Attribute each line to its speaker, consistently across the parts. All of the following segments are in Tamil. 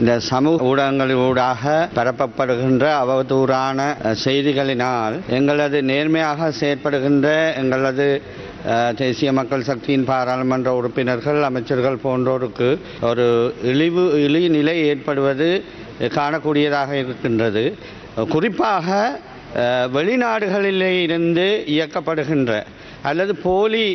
Speaker 1: இந்த சமூக ஊடகங்களூடாக பரப்பப்படுகின்ற அவதூறான செய்திகளினால் எங்களது நேர்மையாக செயற்படுகின்ற எங்களது தேசிய மக்கள் சக்தியின் பாராளுமன்ற உறுப்பினர்கள் அமைச்சர்கள் போன்றோருக்கு ஒரு இழிவு இழி நிலை ஏற்படுவது காணக்கூடியதாக இருக்கின்றது. குறிப்பாக வெளிநாடுகளிலே இருந்து இயக்கப்படுகின்ற அல்லது போலி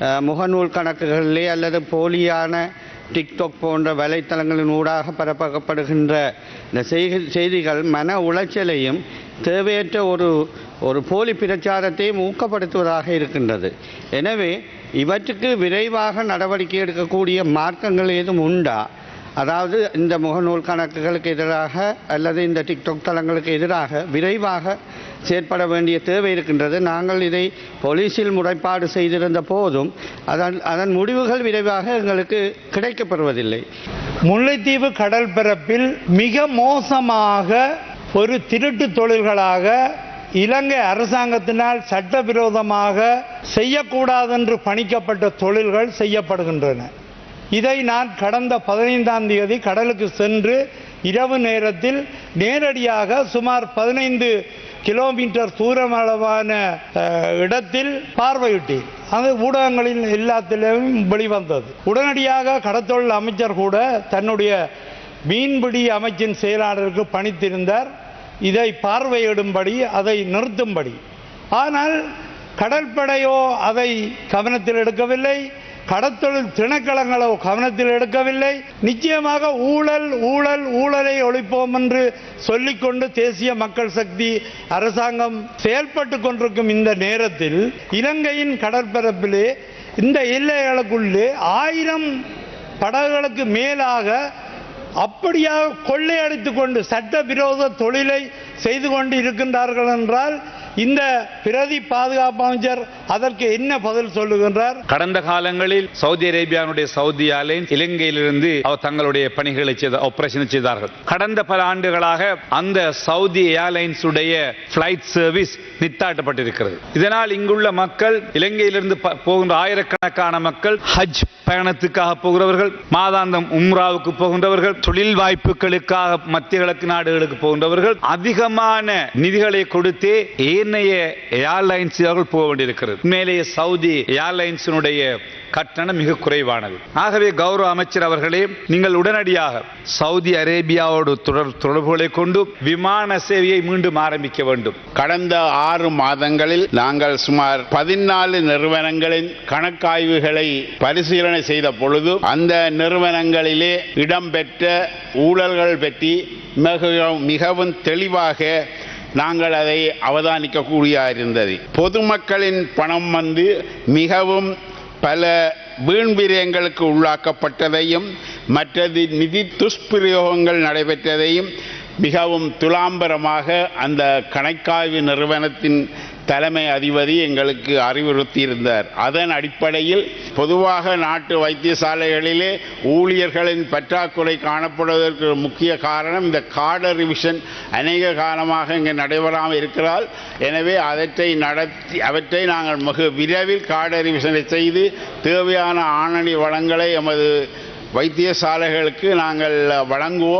Speaker 1: முகநூல் கணக்குகளிலே அல்லது போலியான டிக்டாக் போன்ற வலைத்தளங்களின் ஊடாக பரப்பப்படுகின்ற இந்த செய்தி- செய்திகள் மன உளைச்சலையும் தேவையற்ற ஒரு ஒரு போலி பிரச்சாரத்தையும் ஊக்கப்படுத்துவதாக இருக்கின்றது. எனவே இவற்றுக்கு விரைவாக நடவடிக்கை எடுக்கக்கூடிய மார்க்கங்கள் ஏதும் உண்டா? அதாவது இந்த முகநூல் கணக்குகளுக்கு எதிராக அல்லது இந்த டிக்டாக் தளங்களுக்கு எதிராக விரைவாக செயற்பட வேண்டிய தேவை இருக்கின்றது. நாங்கள் இதை போலீஸில் முறைப்பாடு செய்திருந்த போதும் அதன் அதன் முடிவுகள் விரைவாக எங்களுக்கு கிடைக்கப்பெறுவதில்லை
Speaker 2: முல்லைத்தீவு கடல் பரப்பில் மிக மோசமாக ஒரு திருட்டு தொழில்களாக இலங்கை அரசாங்கத்தினால் சட்டவிரோதமாக செய்யக்கூடாதென்று பணிக்கப்பட்ட தொழில்கள் செய்யப்படுகின்றன. இதை நான் கடந்த பதினைந்தாம் தேதி கடலுக்கு சென்று இரவு நேரத்தில் நேரடியாக சுமார் பதினைந்து கிலோமீட்டர் தூரமளவான இடத்தில் பார்வையிட்டேன். அது ஊடகங்களில் எல்லாத்திலும் வெளிவந்தது. உடனடியாக கடத்தொழில் அமைச்சர் கூட தன்னுடைய மீன்பிடி அமைச்சின் செயலாளருக்கு பணித்திருந்தார். இதை பார்வையிடும்படி அதை நிறுத்தும்படி. ஆனால் கடற்படையோ அதை கவனத்தில் எடுக்கவில்லை. கடத்தொழில் திணைக்களங்களோ கவனத்தில் எடுக்கவில்லை. நிச்சயமாக ஊழல் ஊழல் ஊழலை ஒழிப்போம் என்று சொல்லிக்கொண்டு தேசிய மக்கள் சக்தி அரசாங்கம் செயல்பட்டு கொண்டிருக்கும் இந்த நேரத்தில் இலங்கையின் கடற்பரப்பிலே இந்த எல்லைகளுக்குள்ளே ஆயிரம் படகுகளுக்கு மேலாக அப்படியாக கொள்ளையடித்துக் கொண்டு சட்டவிரோத தொழிலை செய்து கொண்டு இருக்கின்றார்கள் என்றால் இந்த பிரதி பாதுகாப்பு அமைச்சர் அதற்கு என்ன பதில் சொல்லுகின்றார்?
Speaker 3: கடந்த காலங்களில் சவுதி அரேபியாவுடைய சவுதி ஏர்லைன்ஸ் இலங்கையிலிருந்து அவர் தங்களுடைய பணிகளை செய்த ஆபரேஷன் செய்தார்கள். கடந்த பல ஆண்டுகளாக அந்த சவுதி ஏர்லைன்ஸ் உடைய பிளைட் சர்வீஸ் நித்தாட்டப்பட்டிருக்கிறது. இதனால் இங்குள்ள மக்கள் இலங்கையிலிருந்து ப- போகின்ற ஆயிரக்கணக்கான மக்கள் ஹஜ் பயணத்துக்காக போகிறவர்கள் மாதாந்தம் உம்ராவுக்கு போகின்றவர்கள் தொழில் வாய்ப்புகளுக்காக மத்திய கிழக்கு நாடுகளுக்கு போகின்றவர்கள் அதிகமான நிதிகளை கொடுத்தே சென்னையே ஏர்லைன்ஸ் அவர்கள் போக வேண்டியிருக்கிறது. உண்மையிலேயே சவுதி ஏர்லைன்ஸினுடைய கட்டணம் மிக குறைவானது. ஆகவே கௌரவ அமைச்சர் அவர்களே நீங்கள் உடனடியாக சவுதி அரேபியாவோடு தொடர் தொடர்புகளை கொண்டு விமான சேவையை மீண்டும் ஆரம்பிக்க வேண்டும்.
Speaker 4: கடந்த ஆறு மாதங்களில் நாங்கள் சுமார் பதினாலு நிறுவனங்களின் கணக்காய்வுகளை பரிசீலனை செய்த பொழுது அந்த நிறுவனங்களிலே இடம்பெற்ற ஊழல்கள் பற்றி மிகவும் மிகவும் தெளிவாக நாங்கள் அதை அவதானிக்கக்கூடிய இருந்தது பொதுமக்களின் பணம் வந்து மிகவும் பல வீண்விரயங்களுக்கு உள்ளாக்கப்பட்டதையும் மற்றது நிதி துஷ்பிரயோகங்கள் நடைபெற்றதையும் மிகவும் துலாம்பரமாக அந்த கணக்காய்வு நிறுவனத்தின் தலைமை அதிபதி எங்களுக்கு அறிவுறுத்தியிருந்தார். அதன் அடிப்படையில் பொதுவாக நாட்டு வைத்தியசாலைகளிலே ஊழியர்களின் பற்றாக்குறை காணப்படுவதற்கு முக்கிய காரணம் இந்த கார்டு ரிவிஷன் அநேக காலமாக இங்கே நடைபெறாமல் இருக்கிறால் எனவே அவற்றை நடத்தி அவற்றை நாங்கள் மிக விரைவில் கார்டு ரிவிஷனை செய்து தேவையான ஆணணி வளங்களை எமது வைத்தியசாலைகளுக்கு நாங்கள் வழங்குவோம்.